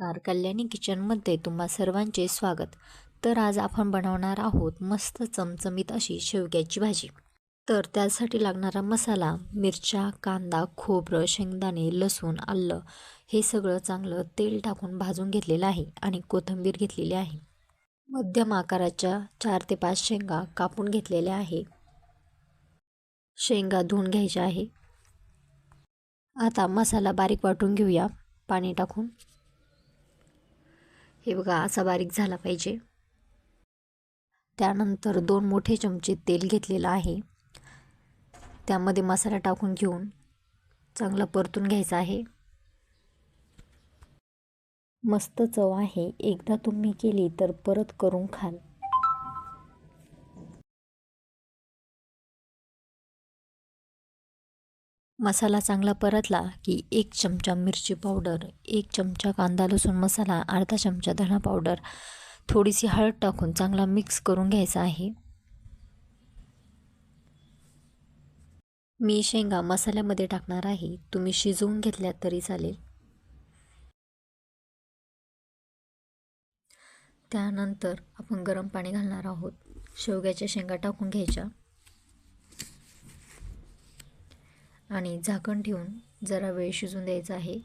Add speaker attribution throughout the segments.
Speaker 1: नमस्कार. कल्याणी किचनमध्ये तुम्हा सर्वांचे स्वागत. तर आज आपण बनवणार आहोत मस्त चमचमीत अशी शेवग्याची भाजी. तर त्यासाठी लागणारा मसाला मिरच्या कांदा खोबरं शेंगदाणे लसूण आलं हे सगळं चांगलं तेल टाकून भाजून घेतलेलं आहे आणि कोथिंबीर घेतलेली आहे. मध्यम आकाराच्या चार ते पाच शेंगा कापून घेतलेल्या आहे. शेंगा धुवून घ्यायच्या आहे. आता मसाला बारीक वाटून घेऊया. पाणी टाकून. हे बघा असा बारीक झाला पाहिजे. त्यानंतर दोन मोठे चमचे तेल घेतलेलं आहे. त्यामध्ये मसाला टाकून घेऊन चांगला परतून घ्यायचा आहे. मस्त चव आहे. एकदा तुम्ही केली तर परत करून खाल. मसाला चांगला परतला की एक चमचा मिरची पावडर एक चमचा कांदा लसूण मसाला अर्धा चमचा धणा पावडर थोडीशी हळद टाकून चांगला मिक्स करून घ्यायचा आहे. मी शेंगा मसाल्यामध्ये टाकणार आहे. तुम्ही शिजवून घेतल्या तरी चालेल. त्यानंतर आपण गरम पाणी घालणार आहोत. शेवग्याच्या शेंगा टाकून घ्यायच्या. आणि झाकण ठेवून जरा वेळ शिजून द्यायचा आहे.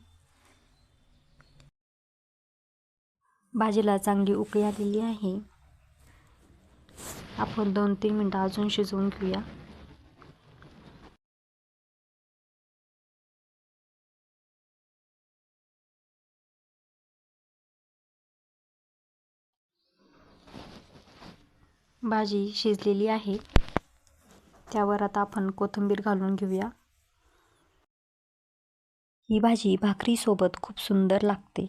Speaker 1: भाजीला चांगली उकळी आलेली आहे. आपण दोन तीन मिनटं अजून शिजवून घेऊया. भाजी शिजलेली आहे. त्यावर आता आपण कोथिंबीर घालून घेऊया. ही भाजी भाकरीसोबत खूप सुंदर लागते.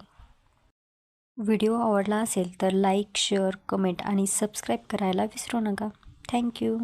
Speaker 1: व्हिडिओ आवडला असेल तर लाईक शेअर कमेंट आणि सबस्क्राईब करायला विसरू नका. थँक्यू.